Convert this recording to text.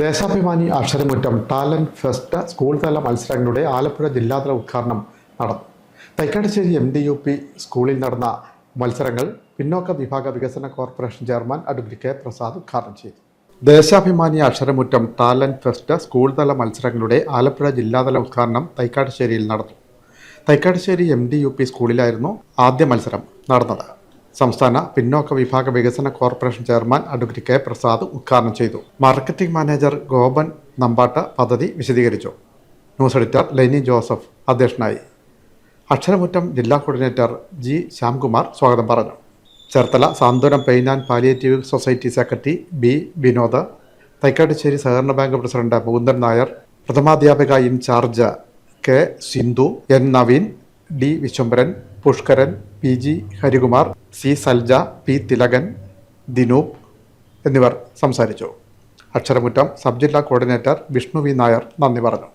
Deshabhimani Aksharamuttam talent fest school തല മത്സരങ്ങളുടെ ആലപ്പുഴ ജില്ലാതല ഉദ്ഘാടനം നടന്നു. Thykkattussery M D U P സ്കൂളിൽ നടന്ന മത്സരങ്ങൾ പിന്നോക്ക വിഭാഗ വികസന corporation chairman advocate K Prasad ഉദ്ഘാടനം ചെയ്തു. Deshabhimani Aksharamuttam talent fest school തല മത്സരങ്ങളുടെ ആലപ്പുഴ ജില്ലാതല ഉദ്ഘാടനം തൈക്കാട്ടുശ്ശേരിയിൽ നടന്നു. Thykkattussery M D U P സ്കൂളിലായിരുന്നു ആദ്യ മത്സരം നടന്നത്. സംസ്ഥാന പിന്നോക്ക വിഭാഗ വികസന corporation chairman advocate K Prasad ഉദ്ഘാടനം ചെയ്തു. മാർക്കറ്റിംഗ് മാനേജർ ഗോപൻ നമ്പാട്ട് പദ്ധതി വിശദീകരിച്ചു. ന്യൂസ് എഡിറ്റർ ലെനി ജോസഫ് അധ്യക്ഷനായി. അക്ഷരമുറ്റം ജില്ലാ കോർഡിനേറ്റർ ജി ശ്യാംകുമാർ സ്വാഗതം പറഞ്ഞു. Cherthala Santhwanam pain and palliative society secretary B Vinod Thaikkattussery സഹകരണ bank president Mukundan Nair പ്രഥമാധ്യാപിക in charge K Sindhu N Naveen D Viswambharan Pushkaran P G Harikumar C Salja P Thilakan Dinoop എന്നിവർ സംസാരിച്ചു. Aksharamuttam sub ജില്ലാ coordinator Vishnu V Nair നന്ദി പറഞ്ഞു.